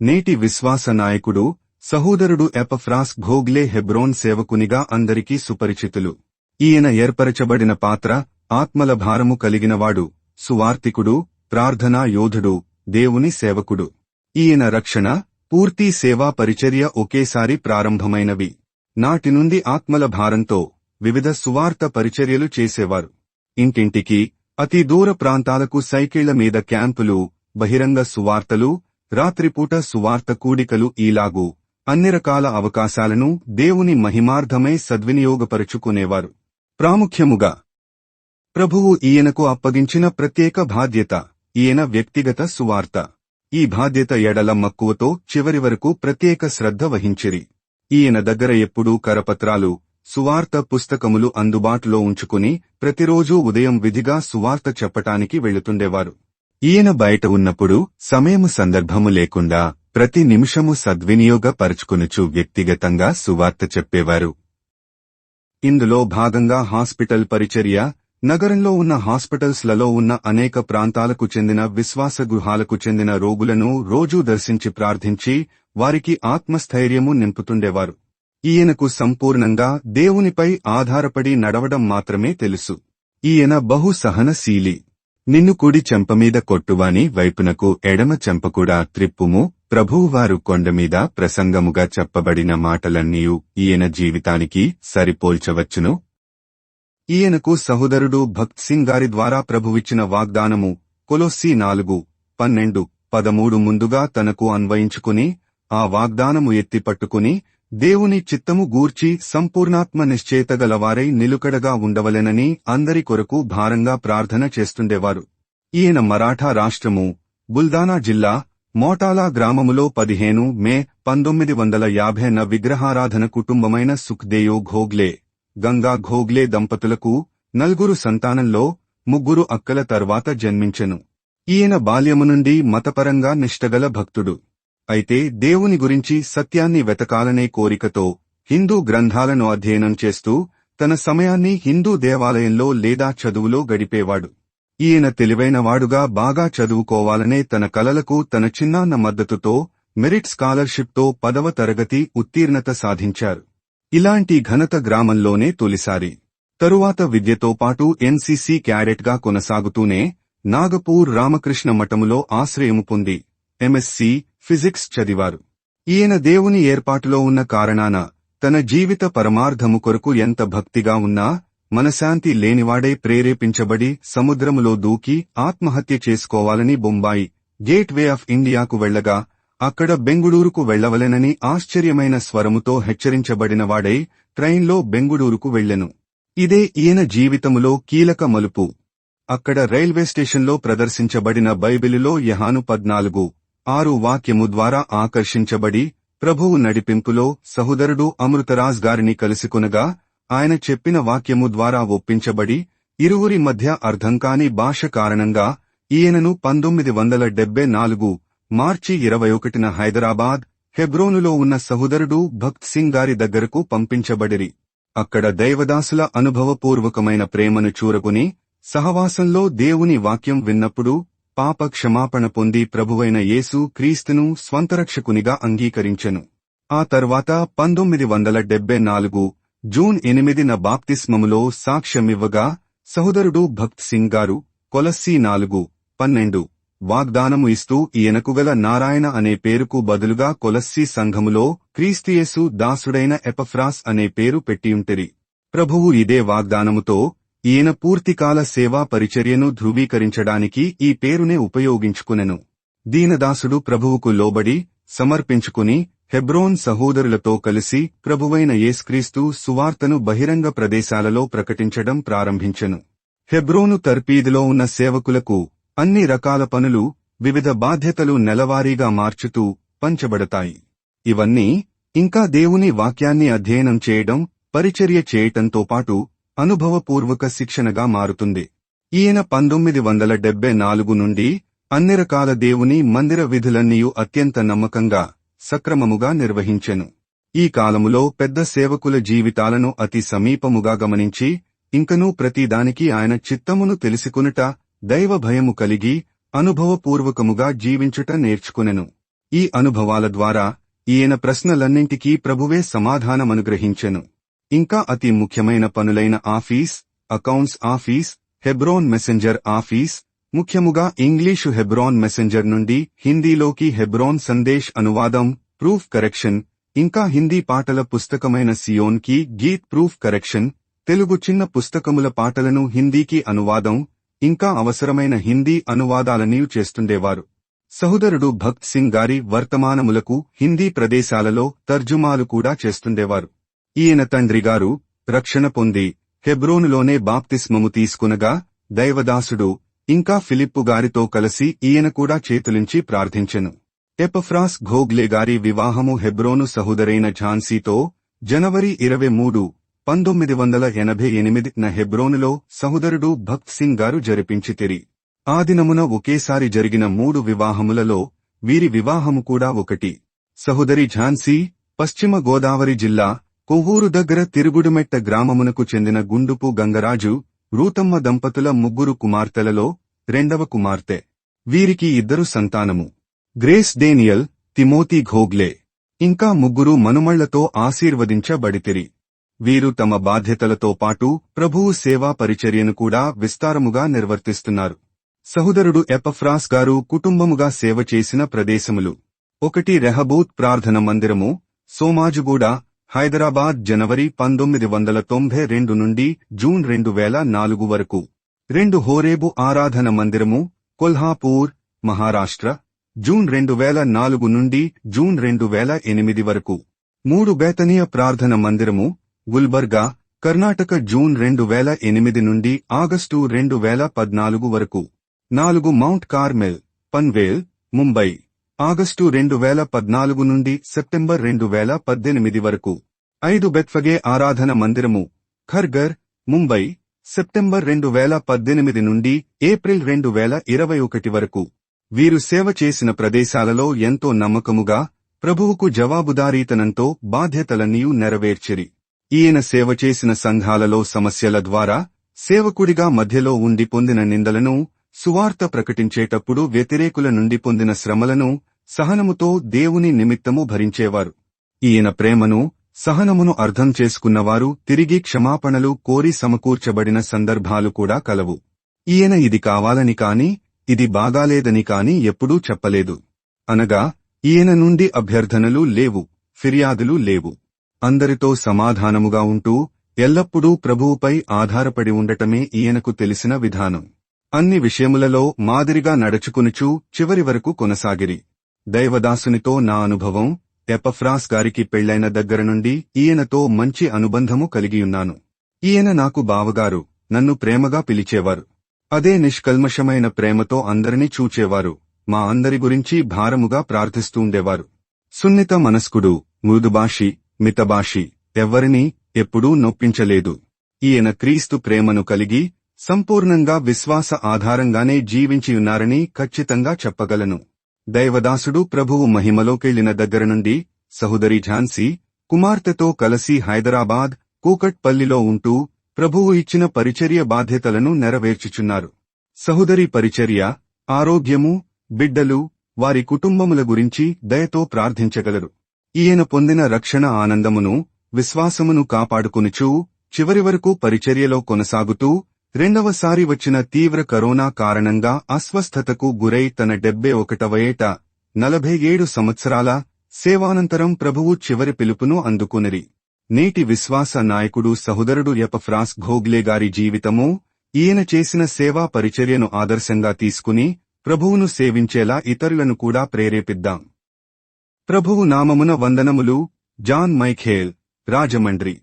నేటి విశ్వాస నాయకుడు సహోదరుడు ఎపఫ్రాస్ ఘోగ్లే హెబ్రోన్ సేవకునిగా అందరికీ సుపరిచితులు. ఈయన ఏర్పరచబడిన పాత్ర ఆత్మల భారము కలిగినవాడు సువార్తికుడు ప్రార్థనా యోధుడు దేవుని సేవకుడు. ఈయన రక్షణ పూర్తి సేవా పరిచర్య ఒకేసారి ప్రారంభమైనవి. నాటి నుండి ఆత్మల భారంతో వివిధ సువార్త పరిచర్యలు చేసేవారు. ఇంటింటికి అతి దూర ప్రాంతాలకు సైకిళ్ళ మీద క్యాంపులు బహిరంగ సువార్తలు రాత్రిపూట సువార్త కూడికలు ఈలాగు అన్ని రకాల అవకాశాలను దేవుని మహిమార్థమై సద్వినియోగపరుచుకునేవారు. ప్రాముఖ్యముగా ప్రభువు ఈయనకు అప్పగించిన ప్రత్యేక బాధ్యత ఈయన వ్యక్తిగత సువార్త. ఈ బాధ్యత ఎడల మక్కువతో చివరి వరకు ప్రత్యేక శ్రద్ధ వహించిరి. ఈయన దగ్గర ఎప్పుడూ కరపత్రాలు సువార్త పుస్తకములు అందుబాటులో ఉంచుకుని ప్రతిరోజూ ఉదయం విధిగా సువార్త చెప్పటానికి వెళుతుండేవారు. ఈయన బయట ఉన్నప్పుడు సమయము సందర్భము లేకుండా ప్రతి నిమిషము సద్వినియోగపరుచుకునుచు వ్యక్తిగతంగా సువార్త చెప్పేవారు. ఇందులో భాగంగా హాస్పిటల్ పరిచర్య నగరంలో ఉన్న హాస్పిటల్స్లలో ఉన్న అనేక ప్రాంతాలకు చెందిన విశ్వాస గృహాలకు చెందిన రోగులను రోజూ దర్శించి ప్రార్థించి వారికి ఆత్మస్థైర్యము నింపుతుండేవారు. ఈయనకు సంపూర్ణంగా దేవునిపై ఆధారపడి నడవడం మాత్రమే తెలుసు. ఈయన బహు సహనశీలి. నిన్ను కుడి చెంపమీద కొట్టువాని వైపునకు ఎడమ చెంపకూడా త్రిప్పుము ప్రభువువారు కొండమీద ప్రసంగముగా చెప్పబడిన మాటలన్నీయు ఈయన జీవితానికి సరిపోల్చవచ్చును. ఈయనకు సహోదరుడు భక్త్ సింగ్ గారి ద్వారా ప్రభువిచ్చిన వాగ్దానము కొలొస్సి నాలుగు పన్నెండు పదమూడు ముందుగా తనకు అన్వయించుకుని ఆ వాగ్దానము ఎత్తిపట్టుకుని దేవుని చిత్తము గూర్చి సంపూర్ణాత్మ నిశ్చేతగలవారై నిలుకడగా ఉండవలెనని అందరి కొరకు భారంగా ప్రార్థన చేస్తుండేవారు. ఈయన మరాఠా రాష్ట్రము బుల్దానా జిల్లా మోటాలా గ్రామములో పదిహేను మే పంతొమ్మిది వందల యాభైన విగ్రహారాధన కుటుంబమైన సుఖ్దేయో ఘోగ్లే గంగా ఘోగ్లే దంపతులకు నలుగురు సంతానంలో ముగ్గురు అక్కల తర్వాత జన్మించెను. ఈయన బాల్యము నుండి మతపరంగా నిష్టగల భక్తుడు. అయితే దేవుని గురించి సత్యాన్ని వెతకాలనే కోరికతో హిందూ గ్రంథాలను అధ్యయనం చేస్తూ తన సమయాన్ని హిందూ దేవాలయంలో లేదా చదువులో గడిపేవాడు. ఈయన తెలివైనవాడుగా బాగా చదువుకోవాలనే తన కలలకు తన చిన్నాన్న మద్దతుతో మెరిట్ స్కాలర్షిప్తో పదవ తరగతి ఉత్తీర్ణత సాధించారు. ఇలాంటి ఘనత గ్రామంలోనే తొలిసారి. తరువాత విద్యతో పాటు ఎన్సీసీ క్యాడెట్గా కొనసాగుతూనే నాగపూర్ రామకృష్ణ మఠములో ఆశ్రయము పొంది ఎంఎస్సి ఫిజిక్స్ చదివారు. ఈయన దేవుని ఏర్పాటులో ఉన్న కారణాన తన జీవిత పరమార్థము కొరకు ఎంత భక్తిగా ఉన్నా మనశాంతి లేనివాడై ప్రేరేపించబడి సముద్రములో దూకి ఆత్మహత్య చేసుకోవాలని బొంబాయి గేట్ వే ఆఫ్ ఇండియాకు వెళ్ళగా అక్కడ బెంగుళూరుకు వెళ్ళవలెనని ఆశ్చర్యమైన స్వరముతో హెచ్చరించబడినవాడై ట్రైన్లో బెంగుళూరుకు వెళ్ళెను ఇదే ఈయన జీవితములో కీలక మలుపు. అక్కడ రైల్వే స్టేషన్లో ప్రదర్శించబడిన బైబిలులో యహాను పద్నాలుగు ఆరు వాక్యము ద్వారా ఆకర్షించబడి ప్రభువు నడిపింపులో సహోదరుడు అమృతరాజ్ గారిని కలుసుకునగా ఆయన చెప్పిన వాక్యము ద్వారా ఒప్పించబడి ఇరువురి మధ్య అర్థంకాని భాష కారణంగా ఈయనను పంతొమ్మిది వందల డెబ్బై నాలుగు మార్చి ఇరవై ఒకటిన హైదరాబాద్ హెబ్రోనులో ఉన్న సహోదరుడు భక్త్ సింగ్ గారి దగ్గరకు పంపించబడిరి. అక్కడ దైవదాసుల అనుభవపూర్వకమైన ప్రేమను చూరకుని సహవాసంలో దేవుని వాక్యం విన్నప్పుడు పాప క్షమాపణ పొంది ప్రభువైన యేసు క్రీస్తును స్వంతరక్షకునిగా అంగీకరించెను. ఆ తర్వాత పంతొమ్మిది వందల డెబ్బై నాలుగు జూన్ ఎనిమిదిన బాప్తిస్మములో సాక్ష్యమివ్వగా సహోదరుడు భక్త్ సింగ్ గారు కొలస్సీ నాలుగు పన్నెండు వాగ్దానము ఇస్తూ ఈయనకుగల నారాయణ అనే పేరుకు బదులుగా కొలస్సీ సంఘములో క్రీస్తుయేసు దాసుడైన ఎపఫ్రాస్ అనే పేరు పెట్టియుంటిరి. ప్రభువు ఇదే వాగ్దానముతో ఈయన పూర్తికాల సేవా పరిచర్యను ధృవీకరించడానికి ఈ పేరునే ఉపయోగించుకునెను. దీనదాసుడు ప్రభువుకు లోబడి సమర్పించుకుని హెబ్రోన్ సహోదరులతో కలిసి ప్రభువైన యేస్క్రీస్తు సువార్తను బహిరంగ ప్రదేశాలలో ప్రకటించడం ప్రారంభించెను. హెబ్రోను తర్పీదులో ఉన్న సేవకులకు అన్ని రకాల పనులు వివిధ బాధ్యతలు నెలవారీగా మార్చుతూ పంచబడతాయి. ఇవన్నీ ఇంకా దేవుని వాక్యాన్ని అధ్యయనం చేయడం పరిచర్య చేయటంతో పాటు అనుభవపూర్వక శిక్షణగా మారుతుంది. ఈయన పంతొమ్మిది వందల డెబ్బై నాలుగు నుండి అన్ని రకాల దేవుని మందిర విధులన్నీయు అత్యంత నమ్మకంగా సక్రమముగా నిర్వహించెను. ఈ కాలములో పెద్ద సేవకుల జీవితాలను అతి సమీపముగా గమనించి ఇంకనూ ప్రతిదానికి ఆయన చిత్తమును తెలుసుకునుట దైవ భయము కలిగి అనుభవపూర్వకముగా జీవించుట నేర్చుకునెను. ఈ అనుభవాల ద్వారా ఈయన ప్రశ్నలన్నింటికీ ప్రభువే సమాధానమనుగ్రహించెను. ఇంకా అతి ముఖ్యమైన పనులైన office accounts office Hebron messenger office ముఖ్యముగా ఇంగ్లీషు హెబ్రోన్ మెసెంజర్ నుండి హిందీలోకి హెబ్రోన్ సందేశ్ అనువాదం ప్రూఫ్ కరెక్షన్ ఇంకా హిందీ పాటల పుస్తకమైన సియోన్కి గీత్ ప్రూఫ్ కరెక్షన్ తెలుగు చిన్న పుస్తకముల పాటలను హిందీకి అనువాదం ఇంకా అవసరమైన హిందీ అనువాదాలని చేస్తుండేవారు. సహోదరుడు భక్త్ సింగ్ గారి వర్తమానములకు హిందీ ప్రదేశాలలో తర్జుమాలు కూడా చేస్తుండేవారు. ఈయన తండ్రిగారు రక్షణ పొంది హెబ్రోనులోనే బాప్తిస్మము తీసుకునగా దైవదాసుడు ఇంకా ఫిలిప్పు గారితో కలిసి ఈయన కూడా చేతులించి ప్రార్థించెను. ఎపఫ్రాస్ ఘోగ్లే గారి వివాహము హెబ్రోను సహోదరైన ఝాన్సీతో జనవరి ఇరవై మూడు పంతొమ్మిది వందల ఎనభై ఎనిమిదిన హెబ్రోనులో సహోదరుడు భక్త్ సింగ్ గారు జరిపించితిరి ఆ దినమున ఒకేసారి జరిగిన మూడు వివాహములలో వీరి వివాహము కూడా ఒకటి. సహోదరి ఝాన్సీ పశ్చిమ గోదావరి జిల్లా కొవ్వూరు దగ్గర తిరుగుడుమెట్ట గ్రామమునకు చెందిన గుండుపు గంగరాజు రూతమ్మ దంపతుల ముగ్గురు కుమార్తెలలో రెండవ కుమార్తె. వీరికి ఇద్దరు సంతానము. Grace Daniel Timothy Ghogle. ఇంకా ముగ్గురు మనుమళ్ళతో ఆశీర్వదించబడితిరి. వీరు తమ బాధ్యతలతో పాటు ప్రభువు సేవా పరిచర్యను కూడా విస్తారముగా నిర్వర్తిస్తున్నారు. సహోదరుడు ఎపఫ్రాస్ గారు కుటుంబముగా సేవ చేసిన ప్రదేశములు. ఒకటి రెహబూత్ ప్రార్థన మందిరము సోమాజుగూడ హైదరాబాద్ జనవరి పంతొమ్మిది వందల తొంభై రెండు నుండి జూన్ రెండు వేల నాలుగు వరకు. రెండు హోరేబు ఆరాధన మందిరము కొల్హాపూర్ మహారాష్ట్ర జూన్ రెండు వేల నాలుగు నుండి జూన్ రెండు వేల ఎనిమిది వరకు. మూడు బేతనీయ ప్రార్థన మందిరము గుల్బర్గా కర్ణాటక జూన్ రెండు వేల ఎనిమిది నుండి ఆగస్టు రెండు వేల పద్నాలుగు వరకు. నాలుగు Mount Carmel Panvel Mumbai. August రెండు వేల పద్నాలుగు నుండి సెప్టెంబర్ రెండు వేల పద్దెనిమిది వరకు. ఐదు బెత్ఫగే ఆరాధన మందిరము ఖర్గర్ ముంబై సెప్టెంబర్ రెండు వేల పద్దెనిమిది నుండి ఏప్రిల్ రెండు వేల ఇరవై ఒకటి వరకు. వీరు సేవ చేసిన ప్రదేశాలలో ఎంతో నమ్మకముగా ప్రభువుకు జవాబుదారీతనంతో బాధ్యతలన్నీయూ నెరవేర్చిరి. ఈయన సేవ చేసిన సంఘాలలో సమస్యల ద్వారా సేవకుడిగా మధ్యలో ఉండి పొందిన నిందలను సువార్త ప్రకటించేటప్పుడు వ్యతిరేకుల నుండి పొందిన శ్రమలను సహనముతో దేవుని నిమిత్తము భరించేవారు. ఈయన ప్రేమను సహనమును అర్థం చేసుకున్నవారు తిరిగి క్షమాపణలు కోరి సమకూర్చబడిన సందర్భాలు కూడా కలవు. ఈయన ఇది కావాలని కాని ఇది బాగాలేదని కాని ఎప్పుడూ చెప్పలేదు. అనగా ఈయన నుండి అభ్యర్థనలు లేవు ఫిర్యాదులు లేవు. అందరితో సమాధానముగా ఉంటూ ఎల్లప్పుడూ ప్రభువుపై ఆధారపడి ఉండటమే ఈయనకు తెలిసిన విధానం. అన్ని విషయములలో మాదిరిగా నడుచుకునుచూ చివరి వరకు కొనసాగిరి. దైవదాసునితో నా అనుభవం ఎపఫ్రాస్ గారికి పెళ్ళైన దగ్గర నుండి ఈయనతో మంచి అనుబంధము కలిగియున్నాను. ఈయన నాకు బావగారు నన్ను ప్రేమగా పిలిచేవారు. అదే నిష్కల్మషమైన ప్రేమతో అందరినీ చూచేవారు. మా అందరి గురించి భారముగా ప్రార్థిస్తూండేవారు సున్నిత మనస్కుడు మృదుభాషి మితభాషి ఎవ్వరినీ ఎప్పుడూ నొప్పించలేదు. ఈయన క్రీస్తు ప్రేమను కలిగి సంపూర్ణంగా విశ్వాస ఆధారంగానే జీవించియున్నారని ఖచ్చితంగా చెప్పగలను. దైవదాసుడు ప్రభువు మహిమలోకెళ్ళిన దగ్గర నుండి సహోదరి ఝాన్సీ కుమార్తెతో కలసి హైదరాబాద్ కూకట్పల్లిలో ఉంటూ ప్రభువు ఇచ్చిన పరిచర్య బాధ్యతలను నెరవేర్చుచున్నారు. సహోదరి పరిచర్య ఆరోగ్యము బిడ్డలు వారి కుటుంబముల గురించి దయతో ప్రార్థించగలరు. ఈయన పొందిన రక్షణ ఆనందమును విశ్వాసమును కాపాడుకునిచూ చివరి వరకు పరిచర్యలో కొనసాగుతూ రెండవసారి వచ్చిన తీవ్ర కరోనా కారణంగా అస్వస్థతకు గురై తన డెబ్బే ఒకటవ ఏట నలభై ఏడు సంవత్సరాల సేవానంతరం ప్రభువు చివరి పిలుపును అందుకునిరి. నేటి విశ్వాస నాయకుడు సహోదరుడు ఎపఫ్రాస్ ఘోగ్లే గారి జీవితము ఈయన చేసిన సేవా పరిచర్యను ఆదర్శంగా తీసుకుని ప్రభువును సేవించేలా ఇతరులను కూడా ప్రేరేపిద్దాం. ప్రభువు నామమున వందనములు జాన్ మైఖేల్ రాజమండ్రి.